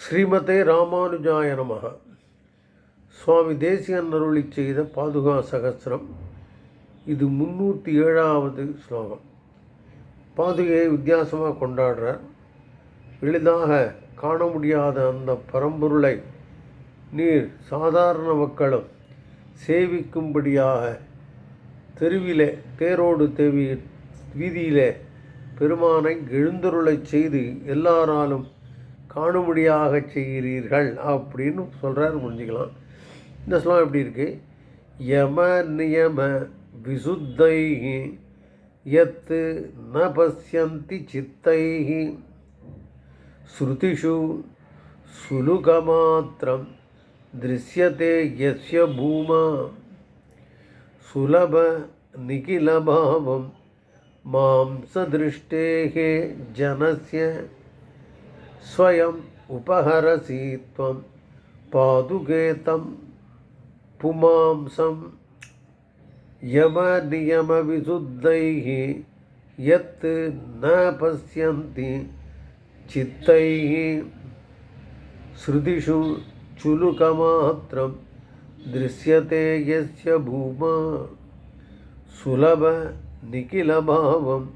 ஸ்ரீமதே ராமானுஜாய நமக. சுவாமி தேசியன் அருளி செய்த பாதுகா சகசிரம். இது முந்நூற்றி ஏழாவது ஸ்லோகம். பாதுகையை வித்தியாசமாக கொண்டாடுறார். எளிதாக காண முடியாத அந்த பரம்பொருளை நீர் சாதாரண மக்களும் சேவிக்கும்படியாக தெருவிலே தேரோடு தேவி வீதியிலே பெருமானை எழுந்தருளை செய்து எல்லாராலும் காணும்படியாக செய்கிறீர்கள் அப்படின்னு சொல்கிறார் புரிஞ்சுக்கலாம் இந்த ஸ்லோகம் எப்படி இருக்குது யம நியம விசுத்தை யத்து ந பசியந்தி சித்தை ஸ்ருதிஷு சுலுகமாத்திரம் दृश्यते यस्य भूमा सुलभ निखिलभावं मांसदृष्टेः जनस्य స్వయం ఉపహరసి త్వం పాదుగేతం పుమాంసం యమనియమవిశుద్ధైः యత్ न పశ్యంతి చిత్తైः. శృతిషు చులుకమాత్రం దృశ్యతే యస్య భూమా. సులభ నిఖిలభావం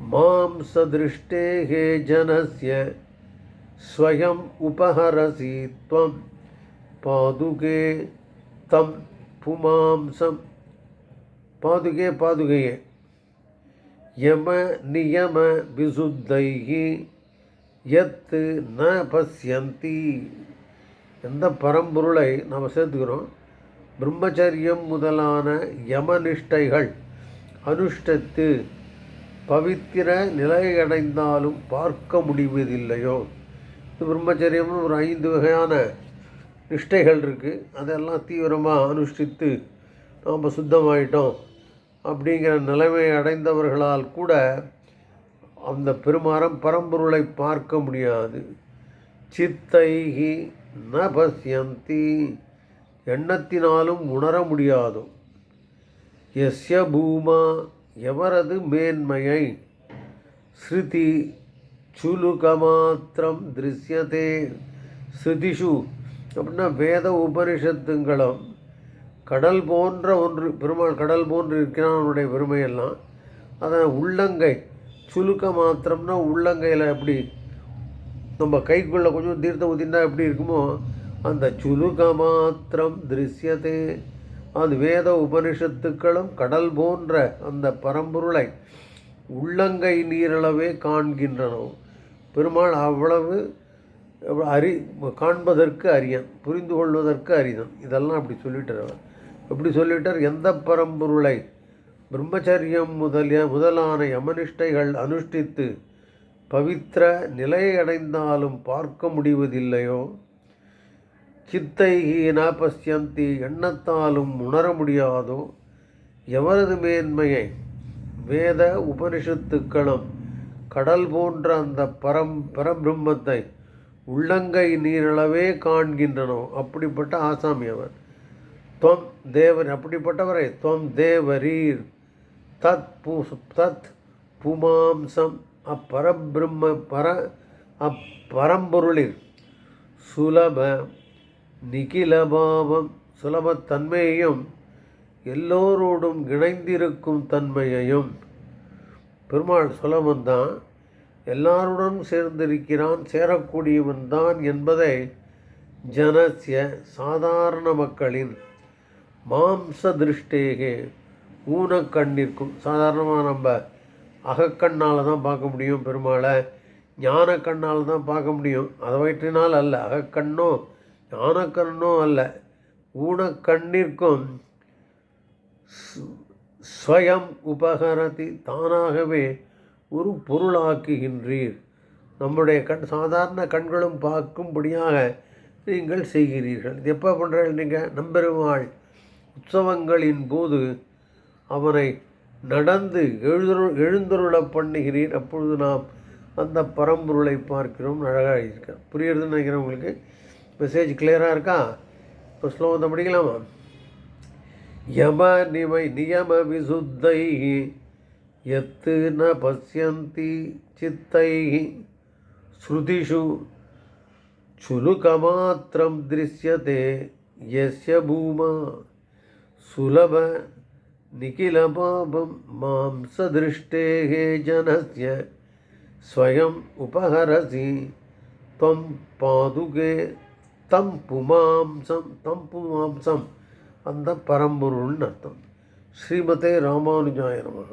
निखिलभावं मांसदृष्टेः जनस्य स्वयम् उपहरसि त्वं पादुके तं पुमांसं पादुके पादुकये यम नियम विशुद्धैः यत् न பசியந்தி எந்த பரம்பொருளை நாம் சேர்த்துக்கிறோம் பிரம்மச்சரியம் முதலான யமனிஷ்டைகள் அனுஷ்டித்து பவித்திர நிலையடைந்தாலும் பார்க்க முடிவதில்லையோ? இந்த பிரம்மச்சரியம்னு ஒரு ஐந்து வகையான நிஷ்டைகள் இருக்குது அதெல்லாம் தீவிரமாக அனுஷ்டித்து நாம் சுத்தமாயிட்டோம் அப்படிங்கிற நிலைமை அடைந்தவர்களால் கூட அந்த பெருமாறம் பரம்பொருளை பார்க்க முடியாது. சித்தைகி ந பசியந்தி. எண்ணத்தினாலும் உணர முடியாதோ? எஸ்ய பூமா எவரது மேன்மையை? ஸ்ருதி சுலுகமாத்திரம் திருஷ்யதே. ஸ்ருதிஷு. அப்படின்னா வேத உபனிஷத்துங்களும் கடல் போன்ற ஒன்று பெருமாள் கடல் போன்று இருக்கிறான் அவனுடைய பெருமையெல்லாம். அதான் உள்ளங்கை சுலுக்க மாத்திரம்னா உள்ளங்கையில் எப்படி நம்ம கைக்குள்ளே கொஞ்சம் தீர்த்தம் ஊதினா எப்படி இருக்குமோ அந்த சுலுக மாத்திரம் திருஷ்யதே. அது வேத உபனிஷத்துக்களும் கடல் போன்ற அந்த பரம்பொருளை உள்ளங்கை நீரளவே காண்கின்றனோ. பெருமாள் அவ்வளவு அறி காண்பதற்கு அரியன் புரிந்து கொள்வதற்கு அரிதன். இதெல்லாம் அப்படி சொல்லிட்டார் அவர். எப்படி சொல்லிட்டார்? எந்த பரம்பொருளை பிரம்மச்சரியம் முதலிய முதலான யமனிஷ்டைகள் அனுஷ்டித்து பவித்திர நிலையடைந்தாலும் பார்க்க முடிவதில்லையோ சித்தை ந பசியந்தி எண்ணத்தாலும் உணர முடியாதோ? எவரது மேன்மையை? வேத உபனிஷத்துக்களும் கடல் போன்ற அந்த பரம் பரபிரம்மத்தை உள்ளங்கை நீரளவே காண்கின்றனோ? அப்படிப்பட்ட ஆசாமி அவர். துவம் தேவர் அப்படிப்பட்டவரை துவம் தேவரீர். தத் பு தத் புமாம்சம் அப்பரபிரம்ம பர அப்பரம்பொருளில் சுலப நிகிலபாவம் சுலபத்தன்மையையும் எல்லோரோடும் இணைந்திருக்கும் தன்மையையும். பெருமாள் சுலபந்தான் எல்லாருடன் சேர்ந்திருக்கிறான் சேரக்கூடியவன் தான் என்பதை ஜனசிய சாதாரண மக்களின் மாம்ச திருஷ்டேகே ஊனக்கண்ணிற்கும் சாதாரணமாக நம்ம அகக்கண்ணால் தான் பார்க்க முடியும் பெருமாளை ஞான கண்ணால் தான் பார்க்க முடியும். அதை வயிற்றினால் அல்ல அகக்கண்ணோ ஞானக்கண்ணும் அல்ல ஊனக்கண்ணிற்கும் ஸ்வயம் உபகரதி தானாகவே ஒரு பொருளாக்குகின்றீர். நம்முடைய கண் சாதாரண கண்களும் பார்க்கும்படியாக நீங்கள் செய்கிறீர்கள். இது எப்போ பண்ணுறீர்கள் நீங்கள் நம்பெருமாள் உற்சவங்களின் போது அவனை நடந்து எழுதுரு எழுந்தருள பண்ணுகிறீர். அப்பொழுது நாம் அந்த பரம்பொருளை பார்க்கிறோம். அழகாக இருக்கேன் புரியுறதுன்னு நினைக்கிறேன் உங்களுக்கு? மெசேஜ் கிளியராக இருக்கா இப்போ ஸ்லோகத்தை படிக்கலாமா யம நிமை நியம விசுத்தை எத்து ந பசியந்தி சித்தை ஸ்ருதிஷு चुलुकमात्रं दृश्यते यस्य भूमा सुलभ निखिलपापं मांसदृष्टेः जनस्य स्वयम् उपहरसि त्वं पादुके தம் புமாம்சம் தம் புமாம்சம். அந்த பரம்பொருள்னு அர்த்தம். ஸ்ரீமதே ராமானுஜாய நமக